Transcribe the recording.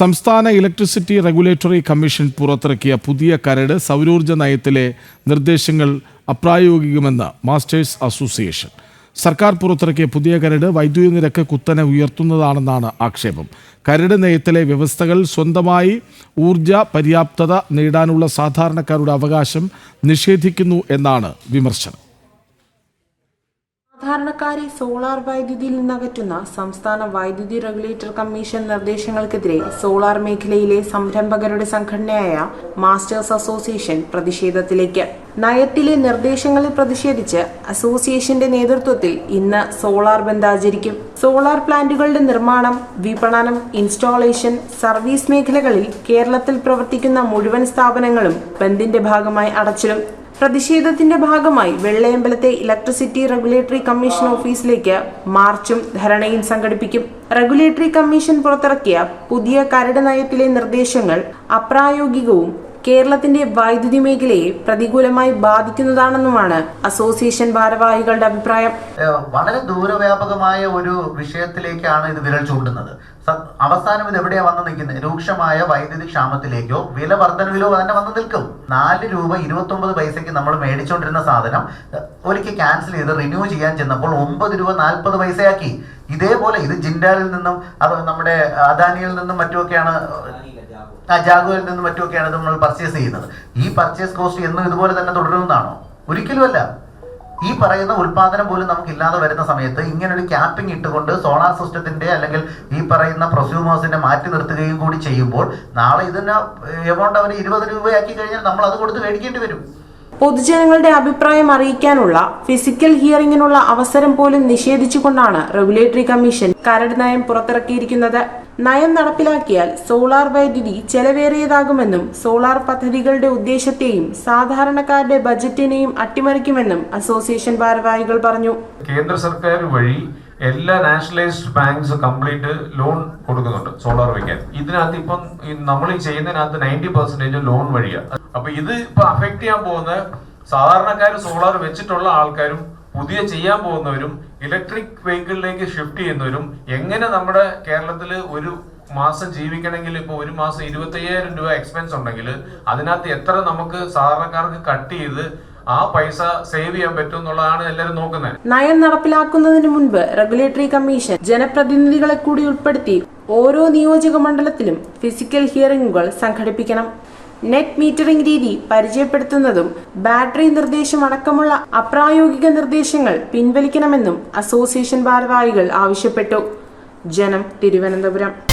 സംസ്ഥാന electricity regulatory commission പുറത്തിറക്കിയ പുതിയ കരട് സൗരോർജ നയത്തിലെ നിർദ്ദേശങ്ങൾ അപ്രായോഗികമെന്ന് മാസ്റ്റേഴ്സ് അസോസിയേഷൻ. സർക്കാർ പുറത്തിറക്കിയ പുതിയ കരട് വൈദ്യുതി നിരക്ക് കുത്തനെ ഉയർത്തുന്നതാണെന്നാണ് ആക്ഷേപം. കരട് നയത്തിലെ വ്യവസ്ഥകൾ സ്വന്തമായി ഊർജ പര്യാപ്തത നേടാനുള്ള സാധാരണക്കാരുടെ അവകാശം നിഷേധിക്കുന്നു എന്നാണ് വിമർശനം. സാധാരണക്കാരെ സോളാർ വൈദ്യുതിയിൽ നിന്നകറ്റുന്ന സംസ്ഥാന വൈദ്യുതി റെഗുലേറ്റർ കമ്മീഷൻ നിർദ്ദേശങ്ങൾക്കെതിരെ സോളാർ മേഖലയിലെ സംരംഭകരുടെ സംഘടനയായ മാസ്റ്റേഴ്സ് അസോസിയേഷൻ പ്രതിഷേധത്തിലേക്ക്. നയത്തിലെ നിർദ്ദേശങ്ങളിൽ പ്രതിഷേധിച്ച് അസോസിയേഷന്റെ നേതൃത്വത്തിൽ ഇന്ന് സോളാർ ബന്ദ് ആചരിക്കും. സോളാർ പ്ലാന്റുകളുടെ നിർമ്മാണം വിപണനം ഇൻസ്റ്റാളേഷൻ സർവീസ് മേഖലകളിൽ കേരളത്തിൽ പ്രവർത്തിക്കുന്ന മുഴുവൻ സ്ഥാപനങ്ങളും ബന്ദിന്റെ ഭാഗമായി അടച്ചിടും. പ്രതിഷേധത്തിന്റെ ഭാഗമായി വെള്ളയമ്പലത്തെ ഇലക്ട്രിസിറ്റി റെഗുലേറ്ററി കമ്മീഷൻ ഓഫീസിലേക്ക് മാർച്ചും ധരണയും സംഘടിപ്പിക്കും. റെഗുലേറ്ററി കമ്മീഷൻ പുറത്തിറക്കിയ പുതിയ കരട് നയത്തിലെ നിർദ്ദേശങ്ങൾ അപ്രായോഗികവും കേരളത്തിന്റെ വൈദ്യുതി മേഖലയെ പ്രതികൂലമായി ബാധിക്കുന്നതാണെന്നുമാണ് അസോസിയേഷൻ ഭാരവാഹികളുടെ അഭിപ്രായം. വളരെ ദൂരവ്യാപകമായ ഒരു വിഷയത്തിലേക്കാണ് ഇത് വിരൽ ചൂണ്ടുന്നത്. അവസാനം ഇത് എവിടെയാ വന്ന് നിൽക്കുന്നത് രൂക്ഷമായ വൈദ്യുതി ക്ഷാമത്തിലേക്കോ? വില വർധനവിലോ തന്നെ വന്ന് നിൽക്കും. നാല് രൂപ ഇരുപത്തി ഒമ്പത് പൈസയ്ക്ക് നമ്മൾ മേടിച്ചുകൊണ്ടിരുന്ന സാധനം ഒരിക്കൽ ക്യാൻസൽ ചെയ്ത് റിന്യൂ ചെയ്യാൻ ചെന്നപ്പോൾ ഒമ്പത് രൂപ നാൽപ്പത് പൈസയാക്കി. ഇതേപോലെ ഇത് ജിൻഡാലിൽ നിന്നും അത് നമ്മുടെ അദാനിയിൽ നിന്നും മറ്റുമൊക്കെയാണ് ആ ജാഗോയിൽ നിന്നും മറ്റുമൊക്കെയാണ് നമ്മൾ പർച്ചേസ് ചെയ്യുന്നത്. ഈ പർച്ചേസ് കോസ്റ്റ് എന്നും ഇതുപോലെ തന്നെ തുടരുന്നതാണോ? ഒരിക്കലുമല്ല. ഈ പറയുന്ന ഉൽപാദനം പോലും നമുക്ക് ഇല്ലാതെ വരുന്ന സമയത്ത് ഇങ്ങനെ ഒരു ക്യാപ്പിംഗ് ഇട്ടുകൊണ്ട് സോളാർ സിസ്റ്റത്തിന്റെ അല്ലെങ്കിൽ ഈ പറയുന്ന പ്രൊസ്യൂമേഴ്സിനെ മാറ്റി നിർത്തുകയും കൂടി ചെയ്യുമ്പോൾ നാളെ ഇതിന് എമൗണ്ട് അവർ ഇരുപത് രൂപയാക്കി കഴിഞ്ഞാൽ നമ്മൾ അത് കൊടുത്ത് മേടിക്കേണ്ടി വരും. പൊതുജനങ്ങളുടെ അഭിപ്രായം അറിയിക്കാനുള്ള ഫിസിക്കൽ ഹിയറിംഗിനുള്ള അവസരം പോലും നിഷേധിച്ചുകൊണ്ടാണ് റെഗുലേറ്ററി കമ്മീഷൻ കരട് നയം പുറത്തിറക്കിയിരിക്കുന്നത്. നയം നടപ്പിലാക്കിയാൽ സോളാർ വൈദ്യുതി ചെലവേറിയതാകുമെന്നും സോളാർ പദ്ധതികളുടെ ഉദ്ദേശത്തെയും സാധാരണക്കാരുടെ ബജറ്റിനെയും അട്ടിമറിക്കുമെന്നും അസോസിയേഷൻ ഭാരവാഹികൾ പറഞ്ഞു. കേന്ദ്ര സർക്കാർ വഴി എല്ലാ നാഷണലൈസ്ഡ് ബാങ്ക്സ് കംപ്ലീറ്റ് ലോൺ കൊടുക്കുന്നുണ്ട് സോളാർ വയ്ക്കാൻ ഇതിനകത്ത് ഇപ്പം നമ്മൾ ഈ ചെയ്യുന്നതിനകത്ത് നയന്റി പെർസെന്റേജ് ലോൺ വഴിയാണ് അപ്പൊ ഇത് ഇപ്പൊ അഫക്ട് ചെയ്യാൻ പോകുന്ന സാധാരണക്കാർ സോളാർ വെച്ചിട്ടുള്ള ആൾക്കാരും പുതിയ ചെയ്യാൻ പോകുന്നവരും ഇലക്ട്രിക് വെഹിക്കിളിലേക്ക് ഷിഫ്റ്റ് ചെയ്യുന്നവരും എങ്ങനെ നമ്മുടെ കേരളത്തിൽ ഒരു മാസം ജീവിക്കണമെങ്കിൽ ഇപ്പോൾ ഒരു മാസം ഇരുപത്തയ്യായിരം രൂപ എക്സ്പെൻസ് ഉണ്ടെങ്കിൽ അതിനകത്ത് എത്ര നമുക്ക് സാധാരണക്കാർക്ക് കട്ട് ചെയ്ത് ആ പൈസ സേവ് ചെയ്യാൻ പറ്റും എന്നുള്ളതാണ് എല്ലാവരും നോക്കുന്നത്. നയം നടപ്പിലാക്കുന്നതിന് മുൻപ് റെഗുലേറ്ററി കമ്മീഷൻ ജനപ്രതിനിധികളെ കൂടി ഉൾപ്പെടുത്തി ഓരോ നിയോജക മണ്ഡലത്തിലും ഫിസിക്കൽ ഹിയറിംഗുകൾ സംഘടിപ്പിക്കണം. നെറ്റ് മീറ്ററിംഗ് രീതി പരിചയപ്പെടുത്തുന്നതും ബാറ്ററി നിർദ്ദേശം അടക്കമുള്ള അപ്രായോഗിക നിർദ്ദേശങ്ങൾ പിൻവലിക്കണമെന്നും അസോസിയേഷൻ ഭാരവാഹികൾ ആവശ്യപ്പെട്ടു. ജനം തിരുവനന്തപുരം.